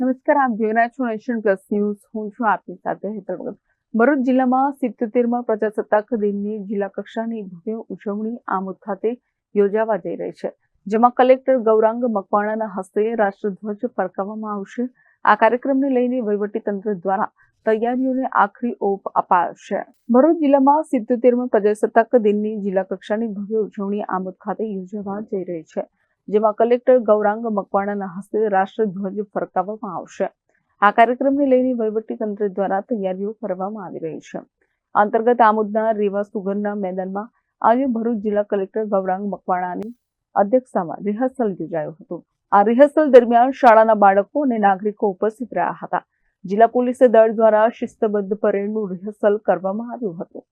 નમસ્કાર, આપ જોઈ રહ્યા છો નેશન પ્લસ ન્યૂઝ. હું છું આપની સાથે હેતલ ભગત. ભરૂચ જિલ્લામાં સિત્તોતેરમાં પ્રજાસત્તાક દિનની જિલ્લા કક્ષાની ભવ્ય ઉજવણી આમોદ ખાતે યોજાવા જઈ રહી છે, જેમાં કલેક્ટર ગૌરાંગ મકવાણાના હસ્તે રાષ્ટ્રધ્વજ ફરકાવવામાં આવશે. આ કાર્યક્રમને લઈને વહીવટી તંત્ર દ્વારા તૈયારીઓને આખરી ઓપ અપાશે. ભરૂચ જિલ્લામાં સિત્તોતેરમાં પ્રજાસત્તાક દિનની જિલ્લા કક્ષાની ભવ્ય ઉજવણી આમોદ ખાતે યોજાવા જઈ રહી છે. જેમાં કલેક્ટર ગૌરાંગ મકવાણાના હસ્તે રાષ્ટ્રધ્વજ ફરકાવવામાં આવશે. આ કાર્યક્રમને લઈને વહીવટી તંત્ર દ્વારા તૈયારીઓ કરવામાં આવી રહી છે. અંતર્ગત આમોદના રેવા સુગરના મેદાનમાં આજે ભરૂચ જિલ્લા કલેક્ટર ગૌરાંગ મકવાણાની અધ્યક્ષતામાં રિહર્સલ યોજાયું હતું. આ રિહર્સલ દરમિયાન શાળાના બાળકો અને નાગરિકો ઉપસ્થિત રહ્યા હતા. જિલ્લા પોલીસ દળ દ્વારા શિસ્તબદ્ધ પરેડનું રિહર્સલ કરવામાં આવ્યું હતું.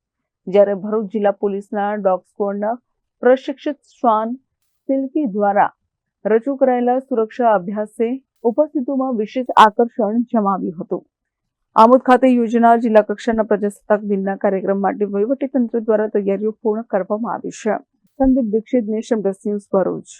જ્યારે ભરૂચ જિલ્લા પોલીસના ડોગ સ્કવોડના પ્રશિક્ષિત શ્વાન સિલ્કી દ્વારા રજૂ કરાયેલા સુરક્ષા અભ્યાસે ઉપસ્થિતોમાં વિશેષ આકર્ષણ જમાવ્યું હતું. આમોદ ખાતે યોજનાર જિલ્લા કક્ષાના પ્રજાસત્તાક દિનના કાર્યક્રમ માટે વહીવટીતંત્ર દ્વારા તૈયારીઓ પૂર્ણ કરવામાં આવી છે. Sandeep Dixit Nation Plus News Bharuch.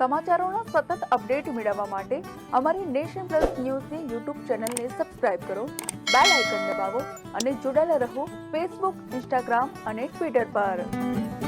સમાચારોનો સતત અપડેટ મેળવવા માટે અમારી નેશન પ્લસ ન્યૂઝની યુટ્યુબ ચેનલને સબસ્ક્રાઇબ કરો, બેલ આઇકન દબાવો અને જોડાયેલા રહો ફેસબુક, ઇન્સ્ટાગ્રામ અને ટ્વિટર પર.